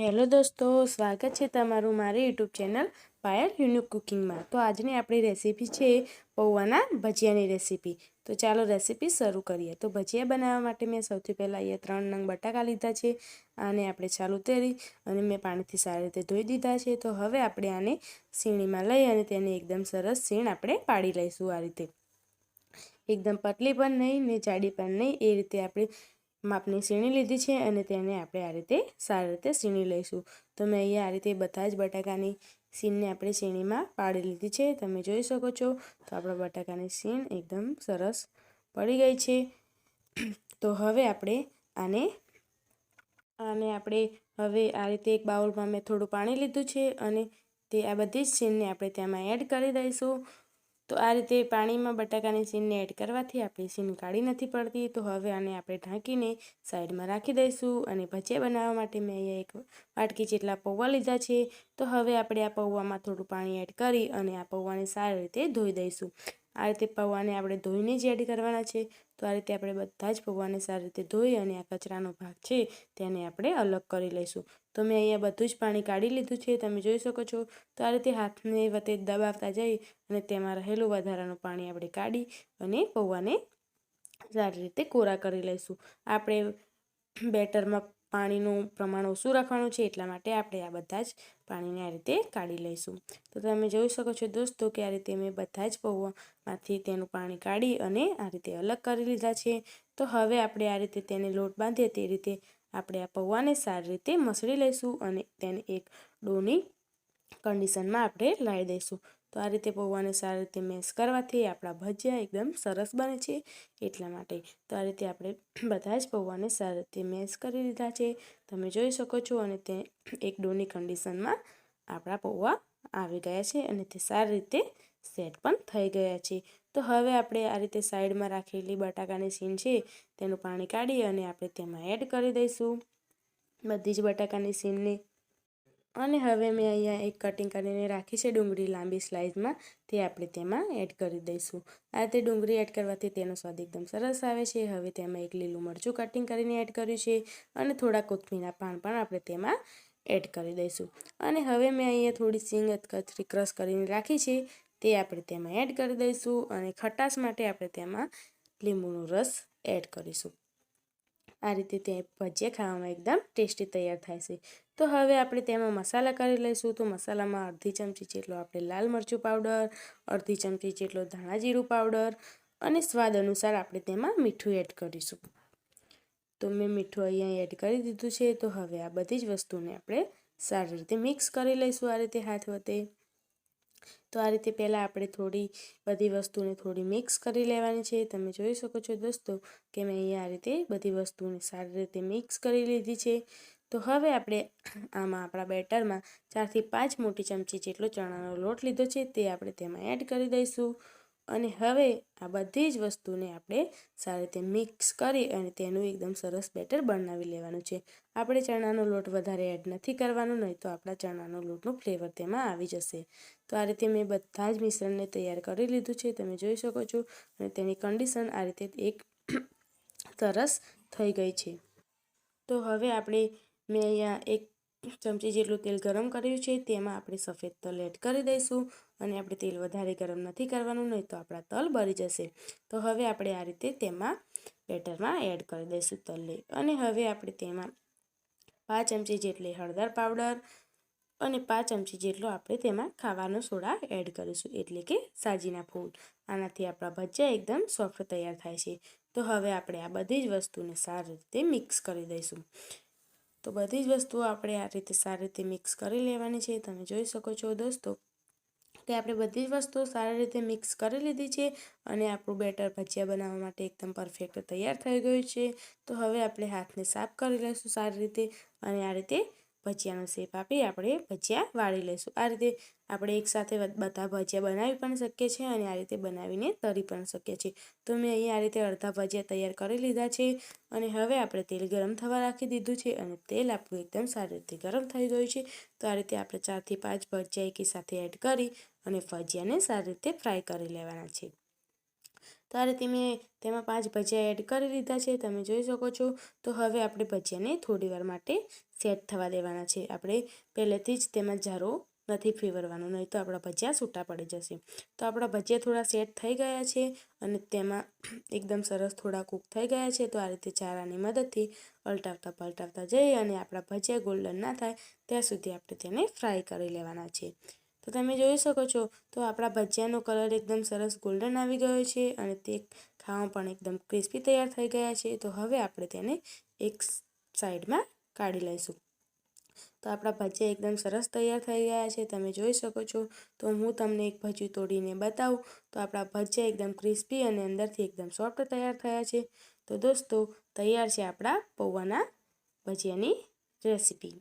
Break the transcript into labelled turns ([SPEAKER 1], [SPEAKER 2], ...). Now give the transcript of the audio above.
[SPEAKER 1] Hello દોસ્તો, સ્વાગત છે તમારું મારી યુટ્યુબ ચેનલ પાયલ યુનિક કુકિંગમાં. તો આજની આપણી રેસીપી છે પૌવાના ભજીયાની રેસીપી. તો ચાલો રેસીપી શરૂ કરીએ. તો ભજીયા બનાવવા માટે મેં સૌથી પહેલાં અહીંયા ત્રણ નંગ બટાકા લીધા છે આને આપણે ચાલુ તેરી અને મેં પાણીથી સારી રીતે ધોઈ દીધા છે. તો હવે આપણે આને સીણીમાં લઈ અને તેને એકદમ સરસ સીણ આપણે પાડી લઈશું આ રીતે. એકદમ પતલી પણ નહીં ને જાડી પણ નહીં, એ રીતે આપણે માપની સીણી લીધી છે અને તેને આપણે આ રીતે સારી રીતે સીણી લઈશું. તો મેં અહીંયા આ રીતે બધા જ બટાકાની સીણને આપણે સીણીમાં પાડી લીધી છે. તમે જોઈ શકો છો. તો આપણા બટાકાની સીણ એકદમ સરસ પડી ગઈ છે. તો હવે આપણે આને આને આપણે હવે આ રીતે એક બાઉલમાં મેં થોડું પાણી લીધું છે અને તે આ બધી જ સીણને આપણે તેમાં એડ કરી દઈશું. તો આ રીતે પાણીમાં બટાકાની સીનને એડ કરવાથી આપણી સીન કાળી નથી પડતી. તો હવે આને આપણે ઢાંકીને સાઈડમાં રાખી દઈશું અને ભજીયા બનાવવા માટે મેં અહીંયા એક વાટકી જેટલા પૌવા લીધા છે. તો હવે આપણે આ પૌવામાં થોડું પાણી એડ કરી અને આ પૌવાને સારી રીતે ધોઈ દઈશું. આ રીતે પૌવાને આપણે ધોઈને જ એડ કરવાના છે. તો આ રીતે આપણે બધા જ પૌવાને સારી રીતે ધોઈ અને આ કચરાનો ભાગ છે તેને આપણે અલગ કરી લઈશું. તો મેં અહીંયા બધું જ પાણી કાઢી લીધું છે, તમે જોઈ શકો છો. તો આ રીતે હાથને વતે દબાવતા જઈ અને તેમાં રહેલું વધારાનું પાણી આપણે કાઢી અને પૌવાને સારી રીતે કોરા કરી લઈશું. આપણે બેટરમાં પાણીનું પ્રમાણ ઓછું રાખવાનું છે એટલા માટે આપણે આ બધા જ પાણીને આ રીતે કાઢી લઈશું. તો તમે જોઈ શકો છો દોસ્તો કે આ રીતે મેં બધા જ પૌવામાંથી તેનું પાણી કાઢી અને આ રીતે અલગ કરી લીધા છે. તો હવે આપણે આ રીતે તેને લોટ બાંધીએ તે રીતે આપણે આ પૌવાને સારી રીતે મસળી લઈશું અને તેને એક ડોની કન્ડિશનમાં આપણે લાવી દઈશું. તો આ રીતે પૌવાને સારી રીતે મેશ કરવાથી આપણા ભજીયા એકદમ સરસ બને છે એટલા માટે. તો આ રીતે આપણે બધા જ પૌવાને સારી રીતે મેશ કરી લીધા છે. તમે જોઈ શકો છો અને તે એક ડોની કન્ડિશનમાં આપણા પૌવા આવી ગયા છે અને તે સારી રીતે સેટ પણ થઈ ગયા છે. તો હવે આપણે આ રીતે સાઈડમાં રાખેલી બટાકાની સીન છે તેનું પાણી કાઢી અને આપણે તેમાં એડ કરી દઈશું. બધી જ બટાકાની સીનને અને હવે મેં અહીંયા એક કટિંગ કરીને રાખી છે ડુંગળી લાંબી સ્લાઇઝમાં તે આપણે તેમાં એડ કરી દઈશું. આ તે ડુંગળી એડ કરવાથી તેનો સ્વાદ એકદમ સરસ આવે છે. હવે તેમાં એક લીલું મરચું કટિંગ કરીને એડ કર્યું છે અને થોડા કોથમીના પાન પણ આપણે તેમાં એડ કરી દઈશું. અને હવે મેં અહીંયા થોડી સિંગ કચરી ક્રશ કરીને રાખી છે. તે આપણે તેમાં એડ કરી દઈશું અને ખટાશ માટે આપણે તેમાં લીંબુનો રસ એડ કરીશું. આ રીતે તે ભજીયા ખાવામાં એકદમ ટેસ્ટી તૈયાર થાય છે. તો હવે આપણે તેમાં મસાલા કરી લઈશું. તો મસાલામાં અડધી ચમચી જેટલો આપણે લાલ મરચું પાવડર, અડધી ચમચી જેટલો ધાણા જીરું પાવડર અને સ્વાદ અનુસાર આપણે તેમાં મીઠું એડ કરીશું. તો મેં મીઠું અહીંયા એડ કરી દીધું છે. તો હવે આ બધી જ વસ્તુને આપણે સારી રીતે મિક્સ કરી લઈશું આ રીતે હાથ વતે. તો આ રીતે પહેલાં આપણે થોડી બધી વસ્તુને થોડી મિક્સ કરી લેવાની છે. તમે જોઈ શકો છો દોસ્તો કે મેં અહીંયા આ રીતે બધી વસ્તુને સારી રીતે મિક્સ કરી લીધી છે. તો હવે આપણે આમાં આપણા બેટરમાં ચારથી પાંચ મોટી ચમચી જેટલો ચણાનો લોટ લીધો છે તે આપણે તેમાં એડ કરી દઈશું. અને હવે આ બધી જ વસ્તુને આપણે સારી રીતે મિક્સ કરી અને તેનું એકદમ સરસ બેટર બનાવી લેવાનું છે. આપણે ચણાનો લોટ વધારે એડ નથી કરવાનો, નહીં તો આપણા ચણાનો લોટનું ફ્લેવર તેમાં આવી જશે. તો આ રીતે મેં બધા જ મિશ્રણને તૈયાર કરી લીધું છે. તમે જોઈ શકો છો અને તેની કન્ડિશન આ રીતે એક સરસ થઈ ગઈ છે. તો હવે આપણે મેં અહીંયા એક ચમચી જેટલું તેલ ગરમ કર્યું છે, તેમાં આપણે સફેદ તલ એડ કરી દઈશું અને આપણે તેલ વધારે ગરમ નથી કરવાનું, નહીં તો આપણા તલ બળી જશે. તો હવે આપણે આ રીતે તેમાં બેટરમાં એડ કરી દઈશું તલને. અને હવે આપણે તેમાં પાંચ ચમચી જેટલી હળદર પાવડર અને પાંચ ચમચી જેટલો આપણે તેમાં ખાવાનો સોડા એડ કરીશું, એટલે કે સાજીના ફૂલ. આનાથી આપણા ભજીયા એકદમ સોફ્ટ તૈયાર થાય છે. તો હવે આપણે આ બધી જ વસ્તુને સારી રીતે મિક્સ કરી દઈશું. તો બધી જ વસ્તુઓ આપણે આ રીતે સારી રીતે મિક્સ કરી લેવાની છે. તમે જોઈ શકો છો દોસ્તો કે આપણે બધી જ વસ્તુઓ સારી રીતે મિક્સ કરી લીધી છે અને આપણું બેટર ભજીયા બનાવવા માટે એકદમ પરફેક્ટ તૈયાર થઈ ગયું છે. તો હવે આપણે હાથને સાફ કરી લઈશું સારી રીતે અને આ રીતે ભજીયાનો શેપ આપી આપણે ભજીયા વાળી લઈશું. આ રીતે આપણે એકસાથે બધા ભજીયા બનાવી પણ શકીએ છીએ અને આ રીતે બનાવીને તરી પણ શકીએ છીએ. તો મેં અહીંયા આ રીતે અડધા ભજીયા તૈયાર કરી લીધા છે અને હવે આપણે તેલ ગરમ થવા રાખી દીધું છે અને તેલ આપણું એકદમ સારી રીતે ગરમ થઈ ગયું છે. તો આ રીતે આપણે ચારથી પાંચ ભજીયા એકી સાથે એડ કરી અને ભજીયાને સારી રીતે ફ્રાય કરી લેવાના છે. તો આ રીતે મેં તેમાં પાંચ ભજીયા એડ કરી લીધા છે, તમે જોઈ શકો છો. તો હવે આપણે ભજીયાને થોડી વાર માટે સેટ થવા દેવાના છે. આપણે પહેલેથી જ તેમાં જારો નથી ફેરવવાનો નહીં તો આપણા ભજીયા છૂટા પડી જશે. તો આપણા ભજીયા થોડા સેટ થઈ ગયા છે અને તેમાં એકદમ સરસ થોડા કૂક થઈ ગયા છે. તો આ રીતે ચારાની મદદથી અલટાવતા પલટાવતા જઈએ અને આપણા ભજીયા ગોલ્ડન ના થાય, ત્યાં સુધી આપણે તેને ફ્રાય કરી લેવાના છે. તો તમે જોઈ શકો છો, તો આપણા ભજીયાનો કલર એકદમ સરસ ગોલ્ડન આવી ગયો છે અને તે ખાવા પણ એકદમ ક્રિસ્પી તૈયાર થઈ ગયા છે. તો હવે આપણે તેને એક સાઈડમાં કાઢી લઈશું. તો આપણા ભજીયા એકદમ સરસ તૈયાર થઈ ગયા છે. તમે જોઈ શકો છો, તો હું તમને એક ભજીયું તોડીને બતાવું. તો આપણા ભજીયા એકદમ ક્રિસ્પી અને અંદરથી એકદમ સોફ્ટ તૈયાર થયા છે. તો દોસ્તો, તૈયાર છે આપણા પૌવાના ભજીયાની રેસીપી